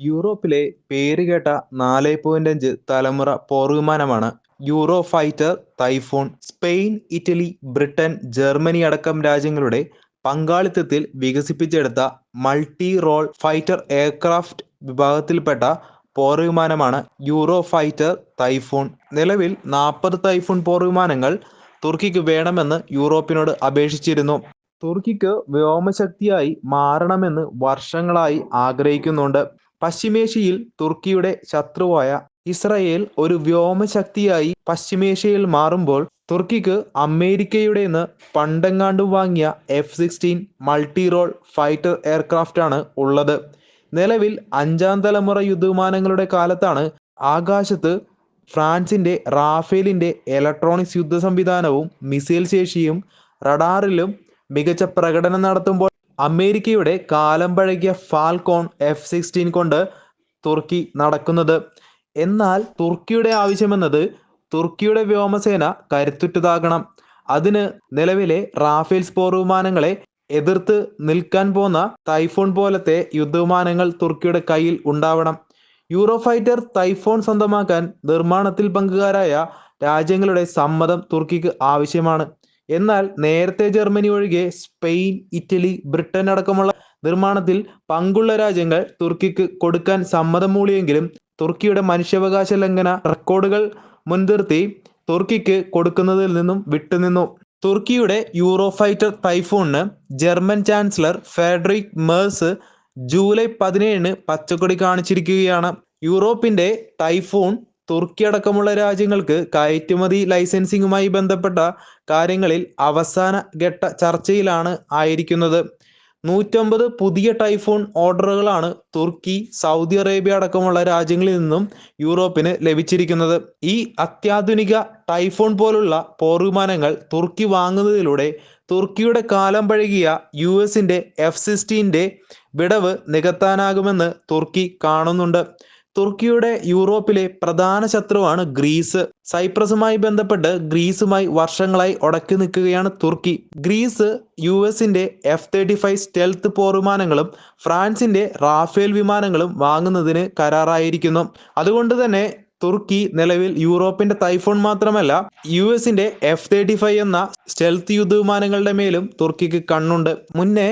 യൂറോപ്പിലെ പേരുകേട്ട നാല് പോയിന്റ് അഞ്ച് തലമുറ പോർവിമാനമാണ് euro fighter Typhoon Spain, Italy, Britain, Germany അടക്കം രാജ്യങ്ങളുടെ പങ്കാളിത്തത്തിൽ വികസിപ്പിച്ചെടുത്ത മൾട്ടി റോൾ ഫൈറ്റർ എയർക്രാഫ്റ്റ് വിഭാഗത്തിൽപ്പെട്ട പോർവിമാനമാണ് യൂറോ ഫൈറ്റർ തൈഫോൺ നിലവിൽ നാൽപ്പത് ടൈഫൂൺ പോർവിമാനങ്ങൾ തുർക്കിക്ക് വേണമെന്ന് യൂറോപ്പിനോട് അപേക്ഷിച്ചിരുന്നു. തുർക്കിക്ക് വ്യോമശക്തിയായി മാറണമെന്ന് വർഷങ്ങളായി ആഗ്രഹിക്കുന്നുണ്ട്. പശ്ചിമേഷ്യയിൽ തുർക്കിയുടെ ശത്രുവായ ഇസ്രയേൽ ഒരു വ്യോമശക്തിയായി പശ്ചിമേഷ്യയിൽ മാറുമ്പോൾ തുർക്കിക്ക് അമേരിക്കയുടേന്ന് പണ്ടെങ്ങാണ്ടും വാങ്ങിയ F sixteen multi role aircraft ആണ് ഉള്ളത്. നിലവിൽ അഞ്ചാം തലമുറ യുദ്ധവിമാനങ്ങളുടെ കാലത്താണ് ആകാശത്ത് ഫ്രാൻസിന്റെ റാഫേലിന്റെ ഇലക്ട്രോണിക്സ് യുദ്ധ സംവിധാനവും മിസൈൽ ശേഷിയും റഡാറിലും മികച്ച പ്രകടനം നടത്തുമ്പോൾ അമേരിക്കയുടെ കാലം പഴകിയ ഫാൽക്കോൺ എഫ് സിക്സ്റ്റീൻ കൊണ്ട് തുർക്കി നടക്കുന്നത്. എന്നാൽ തുർക്കിയുടെ ആവശ്യമെന്നത് തുർക്കിയുടെ വ്യോമസേന കരുത്തുറ്റതാകണം. അതിന് നിലവിലെ റാഫേൽ പോർവിമാനങ്ങളെ എതിർത്ത് നിൽക്കാൻ പോന്ന തൈഫോൺ പോലത്തെ യുദ്ധവിമാനങ്ങൾ തുർക്കിയുടെ കയ്യിൽ ഉണ്ടാവണം. യൂറോഫൈറ്റർ തൈഫോൺ സ്വന്തമാക്കാൻ നിർമ്മാണത്തിൽ പങ്കുകാരായ രാജ്യങ്ങളുടെ സമ്മതം തുർക്കിക്ക് ആവശ്യമാണ്. എന്നാൽ നേരത്തെ ജർമ്മനി ഒഴികെ സ്പെയിൻ, ഇറ്റലി, ബ്രിട്ടൻ അടക്കമുള്ള നിർമ്മാണത്തിൽ പങ്കുള്ള രാജ്യങ്ങൾ തുർക്കിക്ക് കൊടുക്കാൻ സമ്മതം മൂളിയെങ്കിലും തുർക്കിയുടെ മനുഷ്യാവകാശ ലംഘന റെക്കോർഡുകൾ മുൻനിർത്തി തുർക്കിക്ക് കൊടുക്കുന്നതിൽ നിന്നും വിട്ടുനിന്നു. തുർക്കിയുടെ euro fighter ടൈഫൂണിന് German chancellor Friedrich Merz July പതിനേഴിന് പച്ചക്കൊടി കാണിച്ചിരിക്കുകയാണ്. യൂറോപ്പിന്റെ ടൈഫൂൺ തുർക്കി അടക്കമുള്ള രാജ്യങ്ങൾക്ക് കയറ്റുമതി ലൈസൻസിംഗുമായി ബന്ധപ്പെട്ട കാര്യങ്ങളിൽ അവസാന ഘട്ട ചർച്ചയിലാണ് ആയിരിക്കുന്നത്. നൂറ്റമ്പത് പുതിയ ടൈഫോൺ ഓർഡറുകളാണ് തുർക്കി, സൗദി അറേബ്യ അടക്കമുള്ള രാജ്യങ്ങളിൽ നിന്നും യൂറോപ്പിന് ലഭിച്ചിരിക്കുന്നത്. ഈ അത്യാധുനിക ടൈഫോൺ പോലുള്ള പോർവിമാനങ്ങൾ തുർക്കി വാങ്ങുന്നതിലൂടെ തുർക്കിയുടെ കാലം പഴകിയ യു എസിന്റെ എഫ് സിക്സ്റ്റീന്റെ വിടവ് നികത്താനാകുമെന്ന് തുർക്കി കാണുന്നുണ്ട്. തുർക്കിയുടെ യൂറോപ്പിലെ പ്രധാന ശത്രുവാണ് ഗ്രീസ്. സൈപ്രസുമായി ബന്ധപ്പെട്ട് ഗ്രീസുമായി വർഷങ്ങളായി ഉടക്കി നിൽക്കുകയാണ് തുർക്കി. ഗ്രീസ് യു എസിന്റെ എഫ് തേർട്ടി ഫൈവ് സ്റ്റെൽത്ത് പോർവിമാനങ്ങളും ഫ്രാൻസിന്റെ റാഫേൽ വിമാനങ്ങളും വാങ്ങുന്നതിന് കരാറായിരിക്കുന്നു. അതുകൊണ്ട് തന്നെ തുർക്കി നിലവിൽ യൂറോപ്പിന്റെ തൈഫോൺ മാത്രമല്ല യു എസിന്റെ എഫ് തേർട്ടി ഫൈവ് എന്ന സ്റ്റെൽത്ത് യുദ്ധവിമാനങ്ങളുടെ മേലും തുർക്കിക്ക് കണ്ണുണ്ട്. മുന്നേ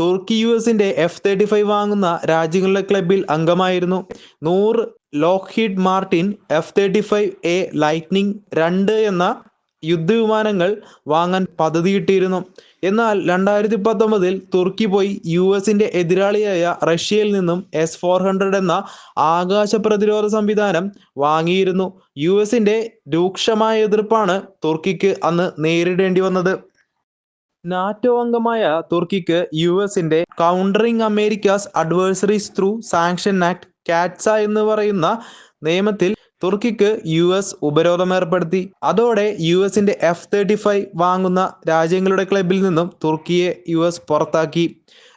തുർക്കി യു എസിന്റെ എഫ് തേർട്ടി ഫൈവ് വാങ്ങുന്ന രാജ്യങ്ങളുടെ ക്ലബിൽ അംഗമായിരുന്നു. നൂറ് Lockheed Martin F thirty five A Lightning രണ്ട് എന്ന യുദ്ധവിമാനങ്ങൾ വാങ്ങാൻ പദ്ധതിയിട്ടിരുന്നു. എന്നാൽ രണ്ടായിരത്തി പത്തൊമ്പതിൽ തുർക്കി പോയി യു എസിന്റെ എതിരാളിയായ റഷ്യയിൽ നിന്നും എസ് ഫോർ ഹൺഡ്രഡ് എന്ന ആകാശ പ്രതിരോധ സംവിധാനം വാങ്ങിയിരുന്നു. യു എസിന്റെ രൂക്ഷമായ എതിർപ്പാണ് തുർക്കിക്ക് അന്ന് നേരിടേണ്ടി വന്നത്. നാറ്റോ അംഗമായ തുർക്കിക്ക് യു എസിന്റെ countering America's adversaries through sanction act CAATSA എന്ന് പറയുന്ന നിയമത്തിൽ തുർക്കിക്ക് യു എസ് ഉപരോധം ഏർപ്പെടുത്തി അതോടെ യു എസിന്റെ എഫ് തേർട്ടി ഫൈവ് വാങ്ങുന്ന രാജ്യങ്ങളുടെ ക്ലബിൽ നിന്നും തുർക്കിയെ യു എസ് പുറത്താക്കി.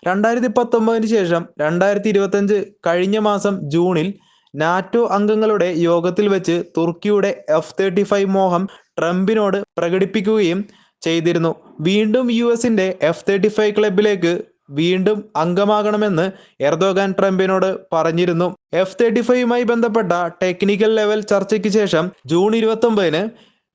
രണ്ടായിരത്തി പത്തൊമ്പതിന് ശേഷം രണ്ടായിരത്തി ഇരുപത്തഞ്ച് കഴിഞ്ഞ മാസം ജൂണിൽ നാറ്റോ അംഗങ്ങളുടെ യോഗത്തിൽ വെച്ച് തുർക്കിയുടെ എഫ് തേർട്ടി ഫൈവ് മോഹം ട്രംപിനോട് പ്രകടിപ്പിക്കുകയും ചെയ്തിരുന്നു. വീണ്ടും യു എസിന്റെ എഫ് തേർട്ടി ഫൈവ് ക്ലബിലേക്ക് വീണ്ടും അംഗമാകണമെന്ന് എർദോഗാൻ ട്രംപിനോട് പറഞ്ഞിരുന്നു. എഫ് തേർട്ടി ഫൈവുമായി ബന്ധപ്പെട്ട ടെക്നിക്കൽ ലെവൽ ചർച്ചയ്ക്ക് ശേഷം ജൂൺ ഇരുപത്തൊമ്പതിന്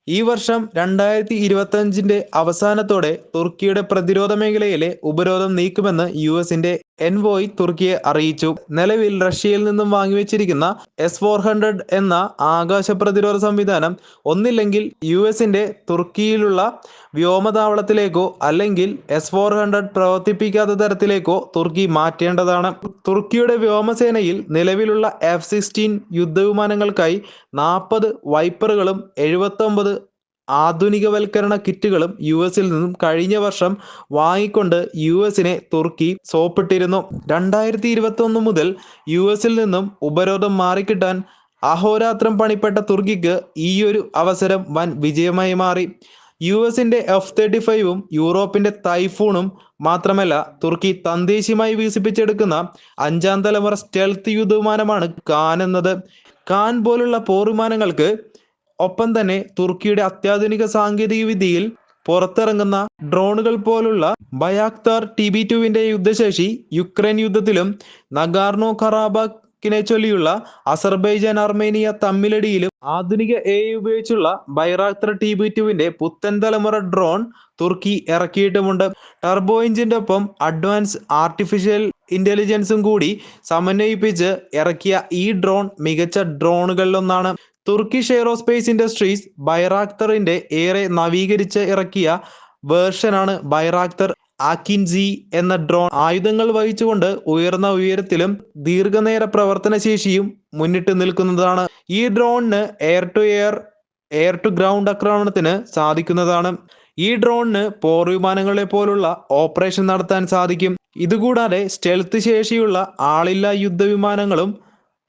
ഈ വർഷം രണ്ടായിരത്തി ഇരുപത്തഞ്ചിന്റെ അവസാനത്തോടെ തുർക്കിയുടെ പ്രതിരോധ മേഖലയിലെ ഉപരോധം നീക്കുമെന്ന് യുഎസിന്റെ എൻവോയ് തുർക്കിയെ അറിയിച്ചു. നിലവിൽ റഷ്യയിൽ നിന്നും വാങ്ങിവെച്ചിരിക്കുന്ന എസ് ഫോർ ഹൺഡ്രഡ് എന്ന ആകാശ പ്രതിരോധ സംവിധാനം ഒന്നില്ലെങ്കിൽ യു എസിന്റെ തുർക്കിയിലുള്ള വ്യോമതാവളത്തിലേക്കോ അല്ലെങ്കിൽ എസ് ഫോർ ഹൺഡ്രഡ് പ്രവർത്തിപ്പിക്കാത്ത തരത്തിലേക്കോ തുർക്കി മാറ്റേണ്ടതാണ്. തുർക്കിയുടെ വ്യോമസേനയിൽ നിലവിലുള്ള എഫ് സിക്സ്റ്റീൻ യുദ്ധവിമാനങ്ങൾക്കായി നാൽപ്പത് വൈപ്പറുകളും എഴുപത്തൊമ്പത് ആധുനികവൽക്കരണ കിറ്റുകളും യു എസിൽ നിന്നും കഴിഞ്ഞ വർഷം വാങ്ങിക്കൊണ്ട് യു എസിനെ തുർക്കി സോപ്പിട്ടിരുന്നു. രണ്ടായിരത്തി ഇരുപത്തൊന്ന് മുതൽ യു എസിൽ നിന്നും ഉപരോധം മാറിക്കിട്ടാൻ അഹോരാത്രം പണിപ്പെട്ട തുർക്കിക്ക് ഈയൊരു അവസരം വൻ വിജയമായി മാറി. യു എസിന്റെ എഫ് തേർട്ടി ഫൈവും യൂറോപ്പിന്റെ തൈഫൂണും മാത്രമല്ല തുർക്കി തദ്ദേശീയമായി വികസിപ്പിച്ചെടുക്കുന്ന അഞ്ചാം തലമുറ സ്റ്റെൽത്ത് യുദ്ധവിമാനമാണ് കാൻ എന്നത്. കാൻ പോലുള്ള പോർവിമാനങ്ങൾക്ക് ഒപ്പം തന്നെ തുർക്കിയുടെ അത്യാധുനിക സാങ്കേതിക വിദ്യയിൽ പുറത്തിറങ്ങുന്ന ഡ്രോണുകൾ പോലുള്ള ബയാക്താർ ടിബി ടുവിന്റെ യുദ്ധശേഷി യുക്രൈൻ യുദ്ധത്തിലും നഗാർണോ കറാബാഖ് ിനെ ചൊല്ലിയുള്ള അസർബൈജാൻ അർമേനിയ തമ്മിലടിയിലും ആധുനിക എ ഉപയോഗിച്ചുള്ള ബൈറാക്തർ ടി ബി ടുവിന്റെ പുത്തൻ തലമുറ ഡ്രോൺ തുർക്കി ഇറക്കിയിട്ടുമുണ്ട്. ടർബോ എഞ്ചിന്റെ ഒപ്പം അഡ്വാൻസ് ആർട്ടിഫിഷ്യൽ ഇന്റലിജൻസും കൂടി സമന്വയിപ്പിച്ച് ഇറക്കിയ ഈ ഡ്രോൺ മികച്ച ഡ്രോണുകളിലൊന്നാണ്. തുർക്കിഷ് എയ്റോസ്പേസ് ഇൻഡസ്ട്രീസ് ബൈറാക്തറിന്റെ ഏറെ നവീകരിച്ച് ഇറക്കിയ വേർഷനാണ് ബൈറാക്തർ ആക്കിൻസി എന്ന ഡ്രോൺ ആയുധങ്ങൾ വഹിച്ചുകൊണ്ട് ഉയർന്ന ഉയരത്തിലും ദീർഘനേര പ്രവർത്തനശേഷിയും മുന്നിട്ട് നിൽക്കുന്നതാണ്. ഈ ഡ്രോണിന് air to air air to ground ആക്രമണത്തിന് സാധിക്കുന്നതാണ്. ഈ ഡ്രോണിന് പോർ വിമാനങ്ങളെ പോലുള്ള ഓപ്പറേഷൻ നടത്താൻ സാധിക്കും. ഇതുകൂടാതെ സ്റ്റെൽത്ത് ശേഷിയുള്ള ആളില്ലാ യുദ്ധവിമാനങ്ങളും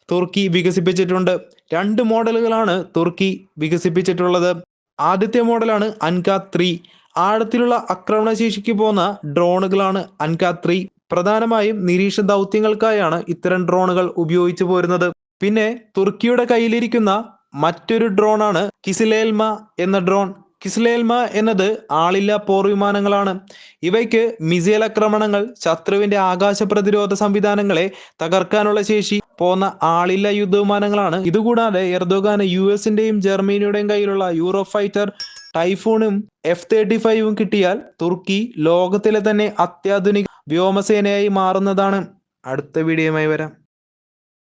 തുർക്കി വികസിപ്പിച്ചിട്ടുണ്ട്. രണ്ട് മോഡലുകളാണ് തുർക്കി വികസിപ്പിച്ചിട്ടുള്ളത്. ആദ്യത്തെ മോഡലാണ് അൻക ത്രീ. ആഴത്തിലുള്ള ആക്രമണശേഷിക്ക് പോന്ന ഡ്രോണുകളാണ് അൻക ത്രീ. പ്രധാനമായും നിരീക്ഷണ ദൗത്യങ്ങൾക്കായാണ് ഇത്തരം ഡ്രോണുകൾ ഉപയോഗിച്ചു പോരുന്നത്. പിന്നെ തുർക്കിയുടെ കയ്യിലിരിക്കുന്ന മറ്റൊരു ഡ്രോണാണ് കിസിലേൽമ എന്ന ഡ്രോൺ. കിസ്ലേൽമ എന്നത് ആളില്ല പോർ വിമാനങ്ങളാണ്. ഇവയ്ക്ക് മിസൈൽ ആക്രമണങ്ങൾ ശത്രുവിന്റെ ആകാശ പ്രതിരോധ സംവിധാനങ്ങളെ തകർക്കാനുള്ള ശേഷി പോന്ന ആളില്ല യുദ്ധവിമാനങ്ങളാണ് ഇതുകൂടാതെ എർദോഗാന് യു എസിന്റെയും ജർമ്മനിയുടെയും കയ്യിലുള്ള യൂറോ ഫൈറ്റർ ടൈഫൂണും എഫ് തേർട്ടി ഫൈവും കിട്ടിയാൽ തുർക്കി ലോകത്തിലെ തന്നെ അത്യാധുനിക വ്യോമസേനയായി മാറുന്നതാണ്. അടുത്ത വീഡിയോയുമായി വരാം.